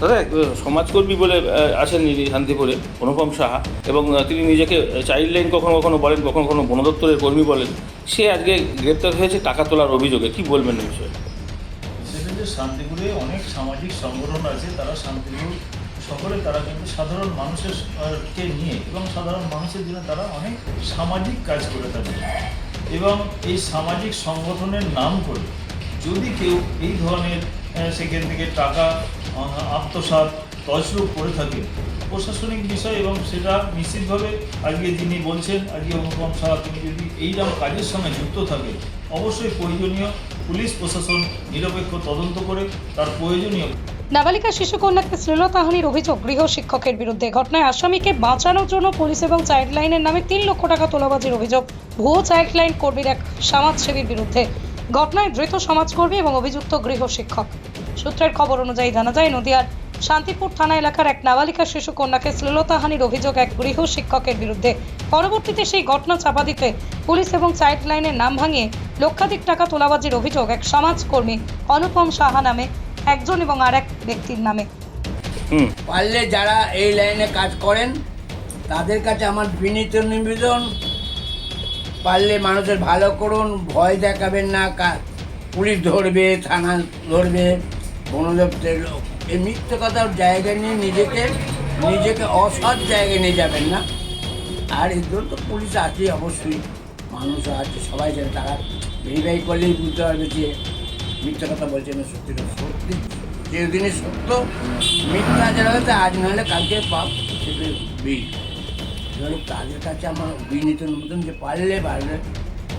দাদা সমাজকর্মী বলে আছেন শান্তিপুরে, অনুপম সাহা, এবং তিনি নিজেকে চাইল্ড লাইন কখনো কখনো বলেন, কখনো কখনো বন কর্মী বলেন। সে আজকে গ্রেপ্তার হয়েছে টাকা তোলার অভিযোগে। কি বলবেন এই বিষয়ে? সেটা যে শান্তিপুরে অনেক সামাজিক সংগঠন আছে, তারা শান্তিপুর সকলে তারা কিন্তু সাধারণ মানুষের কে নিয়ে এবং সাধারণ মানুষের জন্য তারা অনেক সামাজিক কাজ করে থাকে। এবং এই সামাজিক সংগঠনের নাম করে যদি কেউ এই ধরনের সেখান থেকে টাকা আহ, আত্মসাৎ তছরূপ করে থাকে। প্রশাসনিক বিষয় এবং সেটা নিশ্চিতভাবে আজকে যিনি বলছেন আজকে অনুপম সাহা তিনি যদি এইরকম কাজের সঙ্গে যুক্ত থাকে অবশ্যই প্রয়োজনীয় পুলিশ প্রশাসন নিরপেক্ষ তদন্ত করে তার প্রয়োজনীয় নাবালিকা শিশু কন্যাকে শ্লীলতাহানির অভিযোগ গৃহ শিক্ষকের বিরুদ্ধে ঘটনায় আসামিকে বাঁচানোর জন্য পুলিশ এবং চাইল্ড লাইনের নামে তিন লক্ষ টাকা তোলাবাজির অভিযোগ। ভুয়ো চাইল্ড লাইন কর্মীর এক সমাজসেবীর বিরুদ্ধে। ঘটনায় ধৃত সমাজকর্মী এবং অভিযুক্ত গৃহ শিক্ষক। সূত্রের খবর অনুযায়ী জানা যায় নদিয়ার শান্তিপুর থানা এলাকার এক নাবালিকা শিশু কন্যাকে শ্লীলতাহানির অভিযোগ এক গৃহ শিক্ষকের বিরুদ্ধে। পরবর্তীতে সেই ঘটনা চাপা দিতে পুলিশ এবং চাইল্ড লাইনের নাম ভাঙিয়ে লক্ষাধিক টাকা তোলাবাজির অভিযোগ এক সমাজকর্মী অনুপম সাহা নামে একজন এবং আর এক ব্যক্তির নামে। হুম। পারলে যারা এই লাইনে কাজ করেন তাদের কাছে আমার বিনীত নিবেদন পারলে মানুষের ভালো করুন ভয় দেখাবেন না পুলিশ ধরবে থানা ধরবে। বন দপ্তরের লোক। এই মিথ্যে কথার জায়গা নিয়ে নিজেকে নিজেকে অসৎ জায়গায় নিয়ে যাবেন না। আর জন্য তো পুলিশ আছে অবশ্যই, মানুষ আছে, সবাই জানে, তারা ভেরিফাই করলেই বুঝতে পারবে যে মিথ্যে কথা বলছে না সত্যি সত্যি যেদিনই সত্য, মিথ্যা যারা হয়তো আজ নাহলে কালকে পাপ সেটা বিল। এবারে তাদের কাছে আমার বিনীত নিবেদন যে পারলে পারলে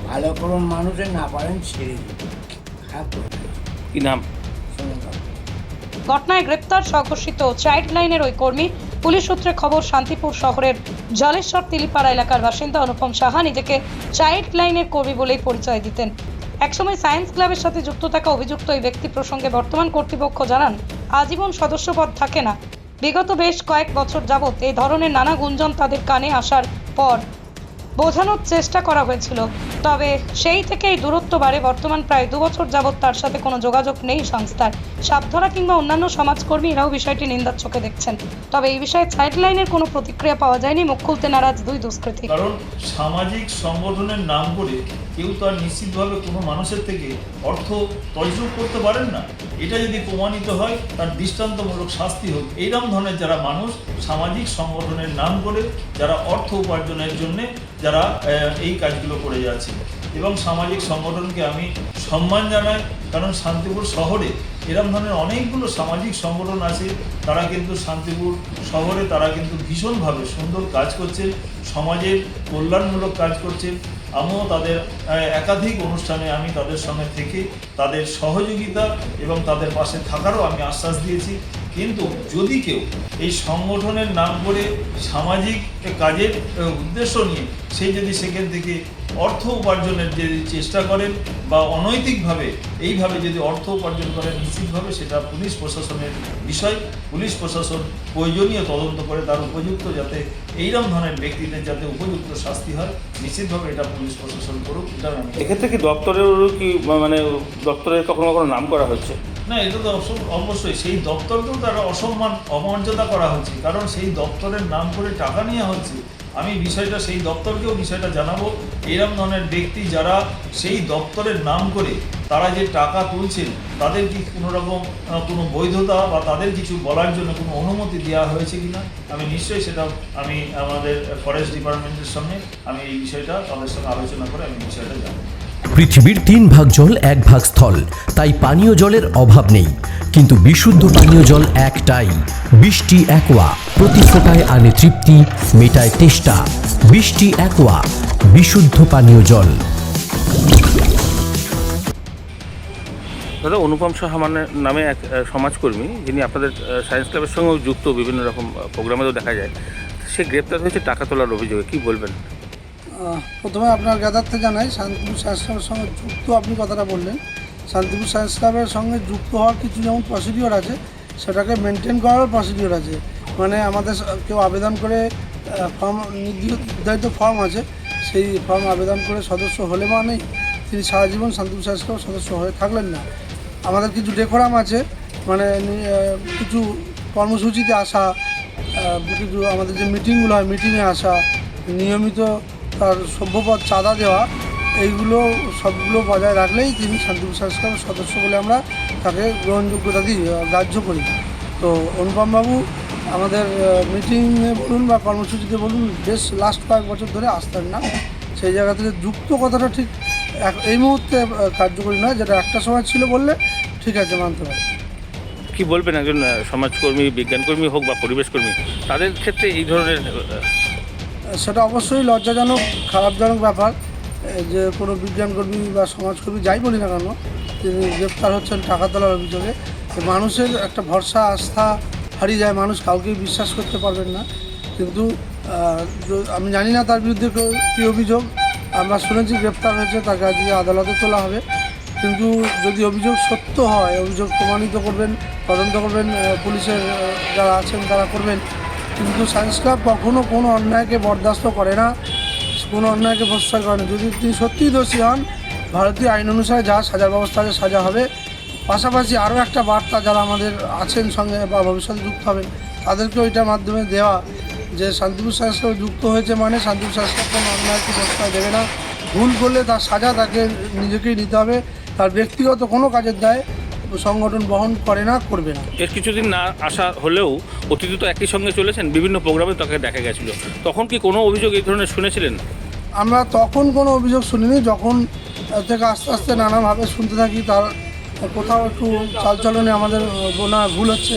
ভালো করুন মানুষের, না পারেন ছেড়ে দিন। খারাপ কি নাম। ঘটনায় গ্রেপ্তার সংঘর্ষিত চাইল্ড লাইনের ওই কর্মী। পুলিশ সূত্রে খবর, শান্তিপুর শহরের জলেশ্বর তিলিপাড়া এলাকার বাসিন্দা অনুপম সাহা নিজেকে চাইল্ড লাইনের কর্মী বলেই পরিচয় দিতেন। একসময় সায়েন্স ক্লাবের সাথে যুক্ত থাকা অভিযুক্ত এই ব্যক্তি প্রসঙ্গে বর্তমান কর্তৃপক্ষ জানান, আজীবন সদস্যপদ থাকে না। বিগত বেশ কয়েক বছর যাবৎ এই ধরনের নানা গুঞ্জন তাদের কানে আসার পর বোঝানোর চেষ্টা করা হয়েছিল। তবে সেই থেকে এই দূরত্ব বাড়ে। বর্তমান প্রায় দু বছর যাবৎ তার সাথে কোনো যোগাযোগ নেই সংস্থার। সাবধারা কিংবা অন্যান্য সমাজকর্মী এরাও বিষয়টি নিন্দার চোখে দেখছেন। তবে এই বিষয়ে চাইল্ড লাইনের কোনো প্রতিক্রিয়া পাওয়া যায়নি, মুখ খুলতে নারাজ দুই দুষ্কৃতী। কারণ সামাজিক সংগঠনের নাম করে কেউ তো আর নিশ্চিতভাবে কোনো মানুষের থেকে অর্থ তজরুপ করতে পারেন না। এটা যদি প্রমাণিত হয়, তার দৃষ্টান্তমূলক শাস্তি হোক। এইরকম ধরনের যারা মানুষ সামাজিক সংগঠনের নাম করে, যারা অর্থ উপার্জনের জন্যে যারা এই কাজগুলো করে যাচ্ছে। এবং সামাজিক সংগঠনকে আমি সম্মান জানাই, কারণ শান্তিপুর শহরে এরকম ধরনের অনেকগুলো সামাজিক সংগঠন আছে, তারা কিন্তু শান্তিপুর শহরে তারা কিন্তু ভীষণভাবে সুন্দর কাজ করছে সমাজের কল্যাণমূলক কাজ করছে আমিও তাদের একাধিক অনুষ্ঠানে আমি তাদের সঙ্গে থেকে তাদের সহযোগিতা এবং তাদের পাশে থাকারও আমি আশ্বাস দিয়েছি। কিন্তু যদি কেউ এই সংগঠনের নাম করে সামাজিক কাজের উদ্দেশ্য নিয়ে সেই যদি সেখান থেকে অর্থ উপার্জনের যদি চেষ্টা করেন বা অনৈতিকভাবে, এইভাবে যদি অর্থ উপার্জন করেন নিশ্চিতভাবে সেটা পুলিশ প্রশাসনের বিষয়। পুলিশ প্রশাসন প্রয়োজনীয় তদন্ত করে তার উপযুক্ত যাতে এইরকম ধরনের ব্যক্তিদের যাতে উপযুক্ত শাস্তি হয়, নিশ্চিতভাবে এটা পুলিশ প্রশাসন করুক। এটা এক্ষেত্রে কি দপ্তরেরও কি মানে দপ্তরের কখনো কখনো নাম করা হচ্ছে? না, এটা তো অবশ্য- অবশ্যই সেই দপ্তরকেও তারা অসম্মান অমর্যাদা করা হচ্ছে। কারণ সেই দপ্তরের নাম করে টাকা নেওয়া হচ্ছে। আমি বিষয়টা সেই দপ্তরকেও বিষয়টা জানাব। এরকম ধরনের ব্যক্তি যারা সেই দপ্তরের নাম করে তারা যে টাকা তুলছেন, তাদের কি কোনো রকম কোনো বৈধতা বা তাদের কিছু বলার জন্য কোনো অনুমতি দেওয়া হয়েছে কিনা? আমি নিশ্চয়ই সেটা আমি আমাদের ফরেস্ট ডিপার্টমেন্টের সঙ্গে আমি এই বিষয়টা তাদের সঙ্গে আলোচনা করে আমি বিষয়টা জানাব। পৃথিবীর তিন ভাগ জল, এক ভাগ স্থল। তাই পানীয় জলের অভাব নেই। কিন্তু বিশুদ্ধ পানীয় জল একটাই। বৃষ্টি একোয়া, প্রতি ফোটায় আনে তৃপ্তি, মেটায় তেষ্টা। বৃষ্টি একোয়া, বিশুদ্ধ পানীয় জল। দাদা, অনুপম সাহা মানে নামে এক সমাজকর্মী। যিনি আপনাদের সায়েন্স ক্লাবের সঙ্গেও যুক্ত বিভিন্ন রকম প্রোগ্রামেও দেখা যায়। সে গ্রেপ্তার হয়েছে টাকা তোলার অভিযোগে। কি বলবেন? প্রথমে আপনার জ্ঞাতার্থে জানাই, শান্তিপুর সায়েন্স ক্লাবের সঙ্গে যুক্ত আপনি কথাটা বললেন। শান্তিপুর সায়েন্স ক্লাবের সঙ্গে যুক্ত হওয়ার কিছু যেমন প্রসিডিওর আছে, সেটাকে মেনটেন করারও প্রসিডিওর আছে। মানে আমাদের কেউ আবেদন করে ফর্ম নির্ধারিত ফর্ম আছে, সেই ফর্ম আবেদন করে সদস্য হলে মানেই তিনি সারা জীবন শান্তিপুর সায়েন্স ক্লাবের সদস্য হয়ে থাকলেন না। আমাদের কিছু ডেকোরাম আছে মানে কিছু কর্মসূচিতে আসা কিছু আমাদের যে মিটিংগুলো হয় মিটিংয়ে আসা, নিয়মিত তার সভ্যপদ চাঁদা দেওয়া, এইগুলো সবগুলো বজায় রাখলেই তিনি শান্তিপুর সংস্কারের সদস্য বলে আমরা তাকে গ্রহণযোগ্যতা দিই গ্রাহ্য করি। তো অনুপমবাবু, আমাদের মিটিংয়ে বলুন বা কর্মসূচিতে বলুন, বেশ লাস্ট কয়েক বছর ধরে আসতেন না। সেই জায়গা থেকে যুক্ত কথাটা ঠিক এই মুহূর্তে কার্যকরী নয়, যেটা একটা সময় ছিল বললে ঠিক আছে, মানতে পারি। কি বলবেন একজন সমাজকর্মী, বিজ্ঞানকর্মী হোক বা পরিবেশকর্মী, তাদের ক্ষেত্রে এই ধরনের সেটা অবশ্যই লজ্জাজনক, খারাপজনক ব্যাপার। যে কোনো বিজ্ঞানকর্মী বা সমাজকর্মী যাই বলি না কেন, তিনি গ্রেপ্তার হচ্ছেন টাকা তোলার অভিযোগে মানুষের একটা ভরসা, আস্থা হারিয়ে যায়, মানুষ কাউকেই বিশ্বাস করতে পারবেন না। কিন্তু আমি জানি না তার বিরুদ্ধে কী অভিযোগ। আমরা শুনেছি গ্রেপ্তার হয়েছে, তাকে আজকে আদালতে তোলা হবে। কিন্তু যদি অভিযোগ সত্য হয়, অভিযোগ প্রমাণিত করবেন, তদন্ত করবেন পুলিশের যারা আছেন তারা করবেন। কিন্তু সায়েন্স ক্লাব কখনো কোনো অন্যায়কে বরদাস্ত করে না, কোনো অন্যায়কে প্রশ্রয় করে না। যদি তিনি সত্যিই দোষী হন, ভারতীয় আইন অনুসারে যা সাজার ব্যবস্থা আছে সাজা হবে। পাশাপাশি আরও একটা বার্তা যারা আমাদের আছেন সঙ্গে বা ভবিষ্যতে যুক্ত হবেন, তাদেরকেও এটার মাধ্যমে দেওয়া যে শান্তিপুর সায়েন্স ক্লাব যুক্ত হয়েছে মানে শান্তিপুর সায়েন্স ক্লাব কোনো অন্যায়কে প্রশ্রয় দেবে না। ভুল করলে তার সাজা তাকে নিজেকেই নিতে হবে। তার ব্যক্তিগত কোনো কাজের দায় সংগঠন বহন করে না করবে না। এর কিছুদিন না আসা হলেও অতীতে তো একই সঙ্গে চলেছেন বিভিন্ন প্রোগ্রামে তাকে দেখা গেছিল। তখন কি কোনো অভিযোগ এই ধরনের শুনেছিলেন? আমরা তখন কোনো অভিযোগ শুনিনি যখন থেকে আস্তে আস্তে নানাভাবে শুনতে থাকি তার কোথাও একটু চালচলনে আমাদের বোনা ভুল হচ্ছে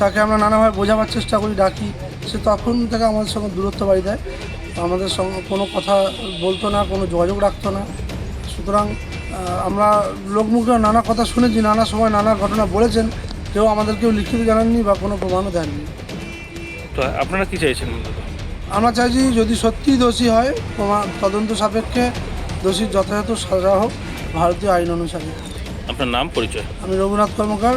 তাকে আমরা নানাভাবে বোঝাবার চেষ্টা করি ডাকি। সে তখন থেকে আমাদের সঙ্গে দূরত্ব বাড়ি দেয়। আমাদের সঙ্গে কোনো কথা বলতো না কোনো যোগাযোগ রাখতো না। সুতরাং আমরা লোকমুখে নানা কথা শুনেছি নানা সময় নানা ঘটনা বলেছেন কেউ আমাদেরকেও লিখিত জানাননি বা কোনো প্রমাণও দেননি। তো আপনারা কি চাইছেন আমরা চাইছি যদি সত্যিই দোষী হয় প্রমাণ তদন্ত সাপেক্ষে দোষীর যথাযথ সাজা হোক ভারতীয় আইন অনুসারে। আপনার নাম পরিচয়? আমি রঘুনাথ কর্মকার